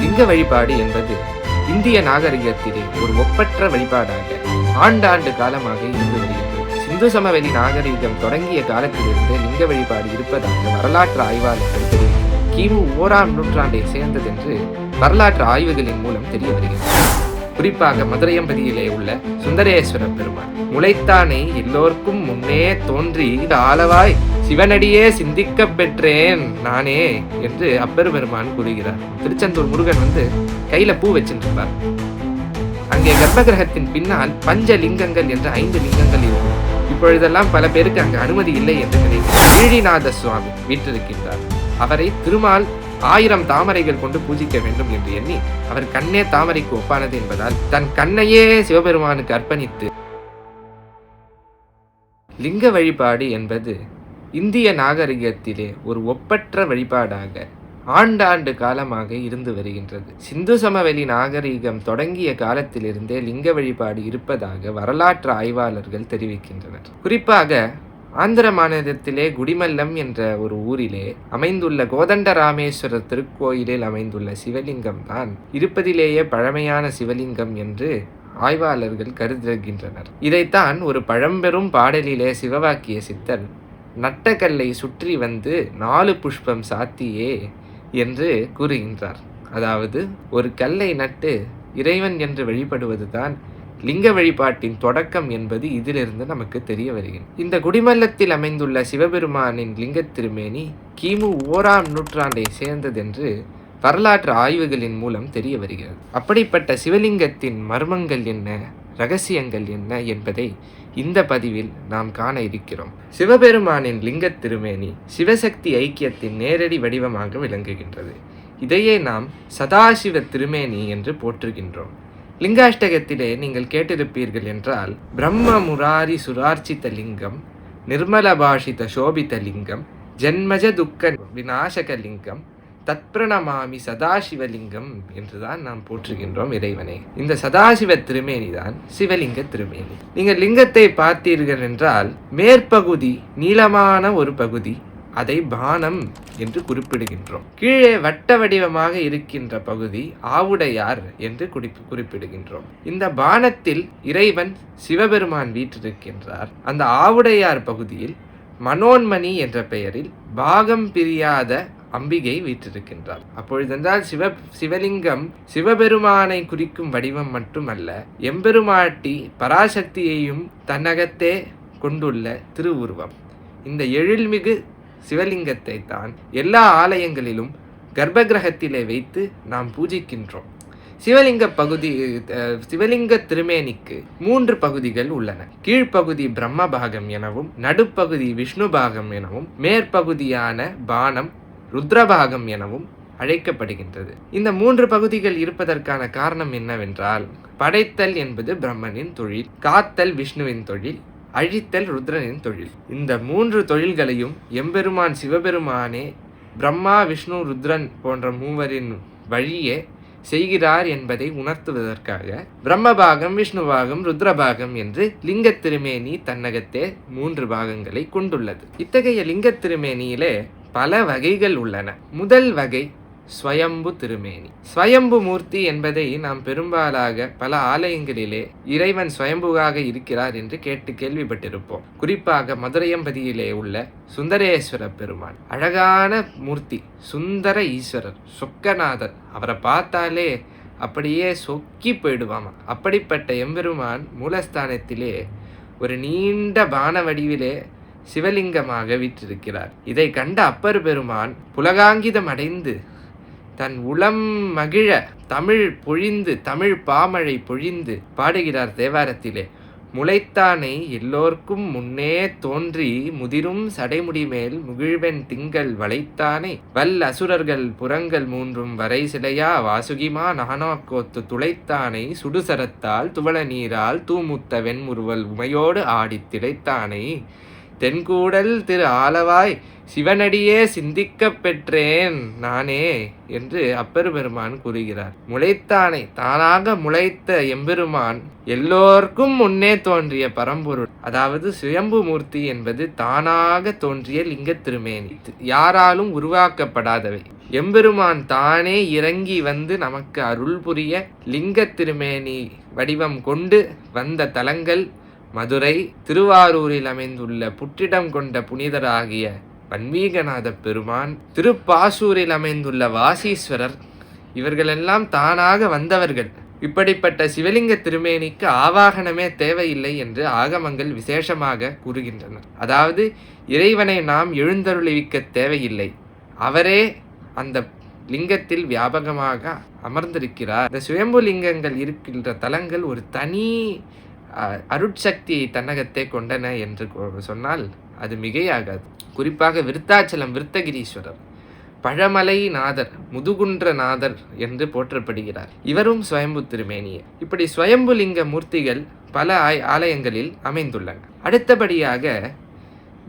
லிங்க வழிபாடு என்பது இந்திய நாகரிகத்திலே ஒரு ஒப்பற்ற வழிபாடாக ஆண்டாண்டு காலமாக இருந்து வருகிறது சிந்து சமவெளி நாகரிகம் தொடங்கிய காலத்திலிருந்து லிங்க வழிபாடு இருப்பதாக வரலாற்று ஆய்வாளர்கள் தெரிவித்தனர். கிமு ஓராம் நூற்றாண்டை சேர்ந்ததென்று வரலாற்று ஆய்வுகளின் மூலம் தெரிய வருகிறது குறிப்பாக மதுரையம்பதியிலே உள்ள சுந்தரேஸ்வர பெருமான் முளைத்தானே எல்லோர்க்கும் முன்னே தோன்றி ஆளவாய் சிவனடியே சிந்திக்கப் பெற்றேன் நானே என்று அப்பர் பெருமான் கூறுகிறார். திருச்செந்தூர் முருகன் வந்து கையில பூ வச்சிருப்பார் அங்கே கர்ப்பகிரகத்தின் பின்னால் பஞ்ச லிங்கங்கள் என்ற ஐந்து லிங்கங்கள் இருக்கும். இப்பொழுதெல்லாம் பல பேருக்கு அங்கு அனுமதி இல்லை என்று நினைக்கிறேன் கீழிநாத சுவாமி வீற்றிருக்கின்றார். அவரை திருமால் ஆயிரம் தாமரைகள் கொண்டு பூஜிக்க வேண்டும் என்று எண்ணி அவர் கண்ணே தாமரைக்கு ஒப்பானது என்பதால் தன் கண்ணையே சிவபெருமானுக்கு அர்ப்பணித்து லிங்க வழிபாடு என்பது இந்திய நாகரிகத்திலே ஒரு ஒப்பற்ற வழிபாடாக ஆண்டாண்டு காலமாக இருந்து வருகின்றது. சிந்து சமவெளி நாகரிகம் தொடங்கிய காலத்திலிருந்தே லிங்க வழிபாடு இருப்பதாக வரலாற்று ஆய்வாளர்கள் தெரிவிக்கின்றனர். குறிப்பாக ஆந்திர மாநிலத்திலே குடிமல்லம் என்ற ஒரு ஊரிலே அமைந்துள்ள கோதண்டராமேஸ்வரர் திருக்கோயிலில் அமைந்துள்ள சிவலிங்கம் தான் இருப்பதிலேயே பழமையான சிவலிங்கம் என்று ஆய்வாளர்கள் கருதுகின்றனர். இதைத்தான் ஒரு பழம்பெரும் பாடலிலே சிவவாக்கிய சித்தர் நட்டக்கல்லை சுற்றி வந்து நாலு புஷ்பம் சாத்தியே என்று கூறுகின்றார். அதாவது ஒரு கல்லை நட்டு இறைவன் என்று வழிபடுவதுதான் லிங்க வழிபாட்டின் தொடக்கம் என்பது இதிலிருந்து நமக்கு தெரிய வருகிறது. இந்த குடிமல்லத்தில் அமைந்துள்ள சிவபெருமானின் லிங்க திருமேனி கிமு ஓராம் நூற்றாண்டை சேர்ந்ததென்று வரலாற்று ஆய்வுகளின் மூலம் தெரிய வருகிறது. அப்படிப்பட்ட சிவலிங்கத்தின் மர்மங்கள் என்ன? ரகசியங்கள் என்ன என்பதை இந்த பதிவில் நாம் காண இருக்கிறோம். சிவபெருமானின் லிங்க திருமேனி சிவசக்தி ஐக்கியத்தின் நேரடி வடிவமாக விளங்குகின்றது. இதையே நாம் சதாசிவ திருமேனி என்று போற்றுகின்றோம். லிங்காஷ்டகத்திலே நீங்கள் கேட்டிருப்பீர்கள் என்றால் பிரம்ம முராரி சுரார்ச்சித லிங்கம் நிர்மல பாஷித சோபித லிங்கம் ஜென்மஜ துக்க விநாசக லிங்கம் தத்பிரணமாமி சதாசிவலிங்கம் என்றுதான் நாம் போற்றுகின்றோம் இறைவனை. இந்த சதாசிவ திருமேனி தான் சிவலிங்க திருமேனி. நீங்கள் லிங்கத்தை பார்த்தீர்கள் என்றால் மேற்பகுதி நீளமான ஒரு பகுதி அதை பானம் என்று குறிப்பிடுகின்றோம். கீழே வட்ட வடிவமாக இருக்கின்ற பகுதி ஆவுடையார் என்று குறிப்பு குறிப்பிடுகின்றோம். இந்த பானத்தில் இறைவன் சிவபெருமான் வீற்றிருக்கின்றார். அந்த ஆவுடையார் பகுதியில் மனோன்மணி என்ற பெயரில் பாகம் பிரியாத அம்பிகை வீற்றிருக்கின்றார். அப்பொழுதென்றால் சிவ சிவலிங்கம் சிவபெருமானை குறிக்கும் வடிவம் மட்டுமல்ல எம்பெருமாட்டி பராசக்தியையும் தன்னகத்தே கொண்டுள்ள திருவுருவம். இந்த எழில்மிகு சிவலிங்கத்தை தான் எல்லா ஆலயங்களிலும் கர்ப்பகிரகத்திலே வைத்து நாம் பூஜிக்கின்றோம். சிவலிங்க பகுதி அஹ், சிவலிங்க திருமேனிக்கு மூன்று பகுதிகள் உள்ளன. கீழ்ப்பகுதி பிரம்ம பாகம் எனவும் நடுப்பகுதி விஷ்ணு பாகம் எனவும் மேற்பகுதியான பானம் ருத்ரபாகம் எனவும் அழைக்கப்படுகின்றது. இந்த மூன்று பகுதிகள் இருப்பதற்கான காரணம் என்னவென்றால் படைத்தல் என்பது பிரம்மனின் தொழில் காத்தல் விஷ்ணுவின் தொழில் அழித்தல் ருத்ரனின் தொழில். இந்த மூன்று தொழில்களையும் எம்பெருமான் சிவபெருமானே பிரம்மா விஷ்ணு ருத்ரன் போன்ற மூவரின் வழியே செய்கிறார் என்பதை உணர்த்துவதற்காக பிரம்மபாகம் விஷ்ணுபாகம் ருத்ரபாகம் என்று லிங்க திருமேனி தன்னகத்தே மூன்று பாகங்களை கொண்டுள்ளது. இத்தகைய லிங்க திருமேனியிலே பல வகைகள் உள்ளன. முதல் வகை ஸ்வயம்பு திருமேனி. ஸ்வயம்பு மூர்த்தி என்பதை நாம் பெரும்பாலாக பல ஆலயங்களிலே இறைவன் ஸ்வயம்புவாக இருக்கிறார் என்று கேட்டு கேள்விப்பட்டிருப்போம். குறிப்பாக மதுரையம்பதியிலே உள்ள சுந்தரேஸ்வர பெருமான். அழகான மூர்த்தி சுந்தர ஈஸ்வரர் சொக்கநாதர். அவரை பார்த்தாலே அப்படியே சொக்கி போயிடுவாமா? அப்படிப்பட்ட எம்பெருமான் மூலஸ்தானத்திலே ஒரு நீண்ட பான வடிவிலே சிவலிங்கமாக விற்றிருக்கிறார். இதை கண்ட அப்பர் பெருமான் புலகாங்கிதம் அடைந்து தன் உளம் மகிழ தமிழ் பொழிந்து தமிழ் பாமழை பொழிந்து பாடுகிறார் தேவாரத்திலே. முளைத்தானை எல்லோர்க்கும் முன்னே தோன்றி முதிரும் சடைமுடி மேல் முகிழ்வெண் திங்கள் வளைத்தானை. வல் அசுரர்கள் புறங்கள் மூன்றும் வரை சிலையா வாசுகிமா நானாக்கோத்து துளைத்தானை. சுடுசரத்தால் துவள நீரால் தூமுத்த வெண்முறுவல் உமையோடு ஆடித் திளைத்தானை. தென்கூடல் திரு ஆலவாய் சிவனடியே சிந்திக்கப் பெற்றேன் நானே என்று அப்பெருமான் கூறுகிறார். முளைத்தானை தானாக முளைத்த எம்பெருமான் எல்லோருக்கும் முன்னே தோன்றிய பரம்பொருள். அதாவது சுயம்பு மூர்த்தி என்பது தானாக தோன்றிய லிங்க திருமேனி யாராலும் உருவாக்கப்படாதவை. எம்பெருமான் தானே இறங்கி வந்து நமக்கு அருள் புரிய லிங்க திருமேனி வடிவம் கொண்டு வந்த தலங்கள் மதுரை திருவாரூரில் அமைந்துள்ள புற்றிடம் கொண்ட புனிதராகிய வன்மீகநாத பெருமான் திருப்பாசூரில் அமைந்துள்ள வாசீஸ்வரர் இவர்களெல்லாம் தானாக வந்தவர்கள். இப்படிப்பட்ட சிவலிங்க திருமேனிக்கு ஆவாகனமே தேவையில்லை என்று ஆகமங்கள் விசேஷமாக கூறுகின்றன அதாவது இறைவனை நாம் எழுந்தருளிவிக்க தேவையில்லை. அவரே அந்த லிங்கத்தில் வியாபகமாக அமர்ந்திருக்கிறார். இந்த சுயம்பு லிங்கங்கள் இருக்கின்ற தலங்கள் ஒரு தனி அருட்சக்தி அருட்சக்தியை தன்னகத்தே கொண்டன என்று சொன்னால் அது மிகையாகாது. குறிப்பாக விருத்தாச்சலம் விருத்தகிரீஸ்வரர் பழமலை நாதர் முதுகுன்ற நாதர் என்று போற்றப்படுகிறார். இவரும் சுயம்பு திருமேனியர் இப்படி சுயம்பு லிங்க மூர்த்திகள் பல ஆய்- ஆலயங்களில் அமைந்துள்ளன. அடுத்தபடியாக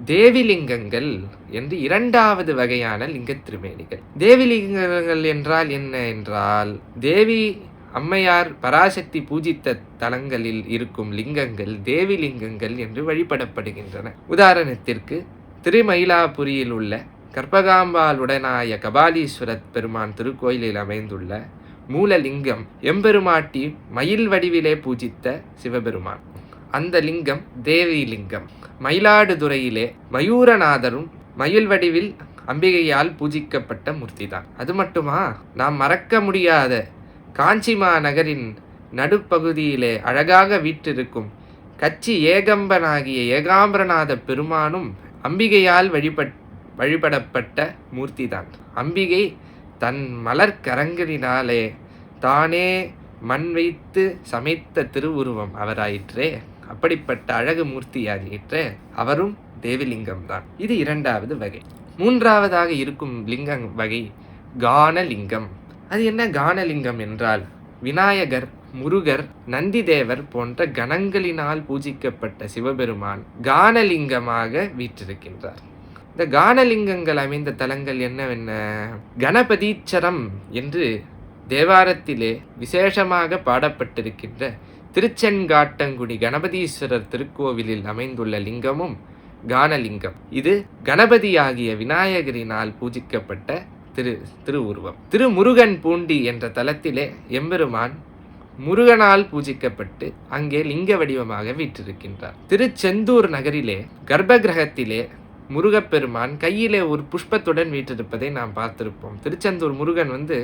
தேவிலிங்கங்கள் என்று இரண்டாவது வகையான லிங்க திருமேனிகள். தேவிலிங்கங்கள் என்றால் என்ன? என்றால் தேவி அம்மையார் பராசக்தி பூஜித்த தலங்களில் இருக்கும் லிங்கங்கள் தேவி லிங்கங்கள் என்று வழிபடப்படுகின்றன. உதாரணத்திற்கு திருமயிலாபுரியில் உள்ள கற்பகாம்பாளுடனாய கபாலீஸ்வரத் பெருமான் திருக்கோயிலில் அமைந்துள்ள மூலலிங்கம் எம்பெருமாட்டி மயில் வடிவிலே பூஜித்த சிவபெருமான். அந்த லிங்கம் தேவி லிங்கம் மயிலாடுதுறையிலே மயூரநாதரும் மயில் வடிவில் அம்பிகையால் பூஜிக்கப்பட்ட மூர்த்திதான். அது மட்டுமா? நாம் மறக்க முடியாத காஞ்சிமா நகரின் நடுப்பகுதியிலே அழகாக வீற்றிருக்கும் கச்சி ஏகம்பனாகிய ஏகாம்பரநாத பெருமானும் அம்பிகையால் வழிபட் வழிபடப்பட்ட மூர்த்திதான். அம்பிகை தன் மலர் கரங்களினாலே தானே மண் வைத்து சமைத்த திருவுருவம் அவராயிற்றே. அப்படிப்பட்ட அழகு மூர்த்தியாகிற்றே அவரும் தேவிலிங்கம் தான் இது இரண்டாவது வகை. மூன்றாவதாக இருக்கும் லிங்கம் வகை கானலிங்கம். அது என்ன கானலிங்கம் என்றால் விநாயகர் முருகர் நந்திதேவர் போன்ற கணங்களினால் பூஜிக்கப்பட்ட சிவபெருமான் கானலிங்கமாக வீற்றிருக்கின்றார். இந்த கானலிங்கங்கள் அமைந்த தலங்கள் என்னவென்ன? கணபதீச்சரம் என்று தேவாரத்திலே விசேஷமாக பாடப்பட்டிருக்கின்ற திருச்சென்காட்டங்குடி கணபதீஸ்வரர் திருக்கோவிலில் அமைந்துள்ள லிங்கமும் கானலிங்கம். இது கணபதியாகிய விநாயகரினால் பூஜிக்கப்பட்ட திரு திருவுருவம். திருமுருகன் பூண்டி என்ற தலத்திலே எம்பெருமான் முருகனால் பூஜிக்கப்பட்டு அங்கே லிங்க வடிவமாக வீற்றிருக்கின்றார். திருச்செந்தூர் நகரிலே கர்ப்பகிரகத்திலே முருகப்பெருமான் கையிலே ஒரு புஷ்பத்துடன் வீற்றிருப்பதை நாம் பார்த்திருப்போம். திருச்செந்தூர் முருகன் வந்து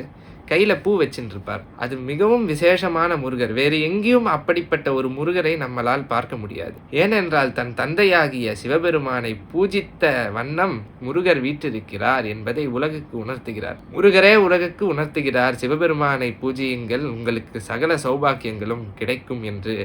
கையில பூ வச்சுருப்பார் அது மிகவும் விசேஷமான முருகர். வேறு எங்கேயும் அப்படிப்பட்ட ஒரு முருகரை நம்மளால் பார்க்க முடியாது. ஏனென்றால் தன் தந்தையாகிய சிவபெருமானை பூஜித்த வண்ணம் முருகர் வீற்றிருக்கிறார் என்பதை உலகுக்கு உணர்த்துகிறார். முருகரே உலகுக்கு உணர்த்துகிறார். சிவபெருமானை பூஜியுங்கள். உங்களுக்கு சகல சௌபாக்கியங்களும் கிடைக்கும் என்று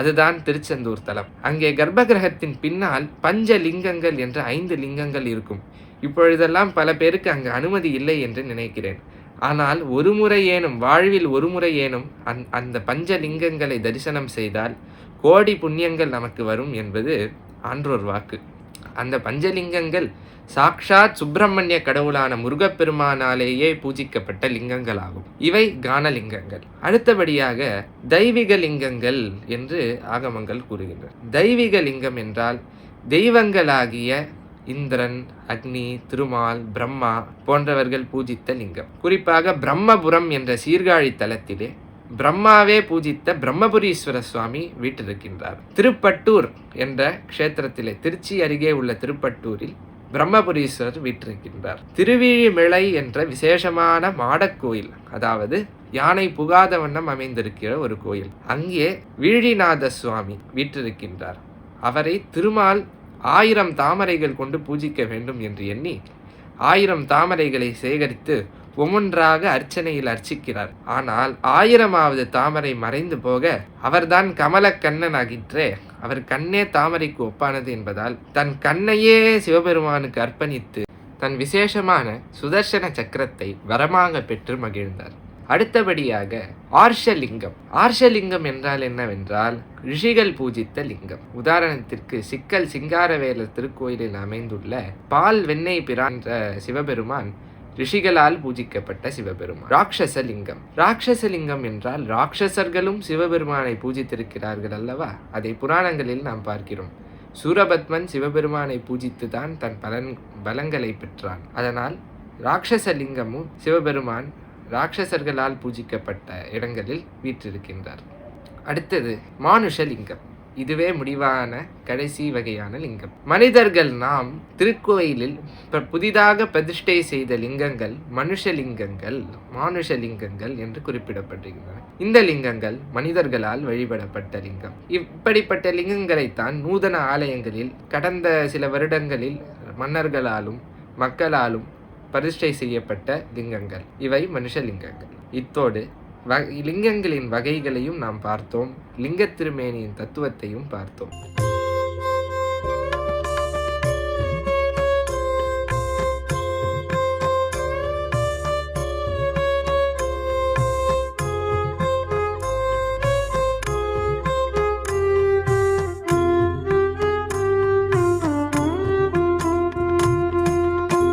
அதுதான் திருச்செந்தூர் தலம். அங்கே கர்ப்பகிரகத்தின் பின்னால் பஞ்ச லிங்கங்கள் என்ற ஐந்து லிங்கங்கள் இருக்கும். இப்பொழுதெல்லாம் பல பேருக்கு அங்கு அனுமதி இல்லை என்று நினைக்கிறேன். ஆனால் ஒரு முறையேனும் வாழ்வில் ஒரு முறையேனும் அந் அந்த பஞ்ச லிங்கங்களை தரிசனம் செய்தால் கோடி புண்ணியங்கள் நமக்கு வரும் என்பது ஆன்றோர் வாக்கு. அந்த பஞ்சலிங்கங்கள் சாக்ஷாத் சுப்பிரமணிய கடவுளான முருகப்பெருமானாலேயே பூஜிக்கப்பட்ட லிங்கங்களாகும். இவை கானலிங்கங்கள். அடுத்தபடியாக தெய்வீக லிங்கங்கள் என்று ஆகமங்கள் கூறுகின்றன. தெய்வீக லிங்கம் என்றால் தெய்வங்களாகிய இந்திரன் அக்னி திருமால் பிரம்மா போன்றவர்கள் பூஜித்த லிங்கம். குறிப்பாக பிரம்மபுரம் என்ற சீர்காழி தலத்திலே பிரம்மாவே பூஜித்த பிரம்மபுரீஸ்வர சுவாமி வீட்டிருக்கின்றார். திருப்பட்டூர் என்ற க்ஷேத்திரத்திலே திருச்சி அருகே உள்ள திருப்பட்டூரில் பிரம்மபுரீஸ்வரர் வீற்றிருக்கின்றார் திருவிழிமிளை என்ற விசேஷமான மாடக்கோயில் அதாவது யானை புகாத வண்ணம் அமைந்திருக்கிற ஒரு கோயில் அங்கே வீழிநாத சுவாமி வீற்றிருக்கின்றார் அவரை திருமால் ஆயிரம் தாமரைகள் கொண்டு பூஜிக்க வேண்டும் என்று எண்ணி ஆயிரம் தாமரைகளை சேகரித்து ஒவ்வொன்றாக அர்ச்சனையில் அர்ச்சிக்கிறார். ஆனால் ஆயிரமாவது தாமரை மறைந்து போக அவர்தான் கமலக்கண்ணன் ஆகிற்றே. அவர் கண்ணே தாமரைக்கு ஒப்பானது என்பதால் தன் கண்ணையே சிவபெருமானுக்கு அர்ப்பணித்து தன் விசேஷமான சுதர்சன சக்கரத்தை வரமாக பெற்று மகிழ்ந்தார். அடுத்தபடியாக ஆர்ஷலிங்கம். ஆர்ஷலிங்கம் என்றால் என்னவென்றால் ரிஷிகள் பூஜித்த லிங்கம். உதாரணத்திற்கு சிக்கல் சிங்காரவேலர் திருக்கோயிலில் அமைந்துள்ள பால் வெண்ணெய் பிரான் சிவபெருமான் ரிஷிகளால் பூஜிக்கப்பட்ட சிவபெருமான். ராட்சச லிங்கம் ராட்சச லிங்கம் என்றால் ராட்சசர்களும் சிவபெருமானை பூஜித்திருக்கிறார்கள் அல்லவா? அதை புராணங்களில் நாம் பார்க்கிறோம். சூரபத்மன் சிவபெருமானை பூஜித்துதான் தன் பலன் பலங்களை பெற்றான். அதனால் ராட்சச லிங்கமும் சிவபெருமான் ராட்சசர்களால் பூஜிக்கப்பட்ட இடங்களில் வீற்றிருக்கின்றார். அடுத்தது மானுஷ லிங்கம் இதுவே முடிவான கடைசி வகையான லிங்கம். மனிதர்கள் நாம் திருக்கோயிலில் இப்போ புதிதாக பிரதிஷ்டை செய்த லிங்கங்கள் மனுஷ லிங்கங்கள் மானுஷ லிங்கங்கள் என்று குறிப்பிடப்படுகின்றன இந்த லிங்கங்கள் மனிதர்களால் வழிபடப்பட்ட லிங்கம். இப்படிப்பட்ட லிங்கங்களைத்தான் நூதன ஆலயங்களில் கடந்த சில வருடங்களில் மன்னர்களாலும் மக்களாலும் பிரதிஷ்டை செய்யப்பட்ட லிங்கங்கள். இவை மனுஷ லிங்கங்கள். இத்தோடு வ லிங்கங்களின் வகைகளையும் நாம் பார்த்தோம். லிங்க திருமேனியின் தத்துவத்தையும் பார்த்தோம்.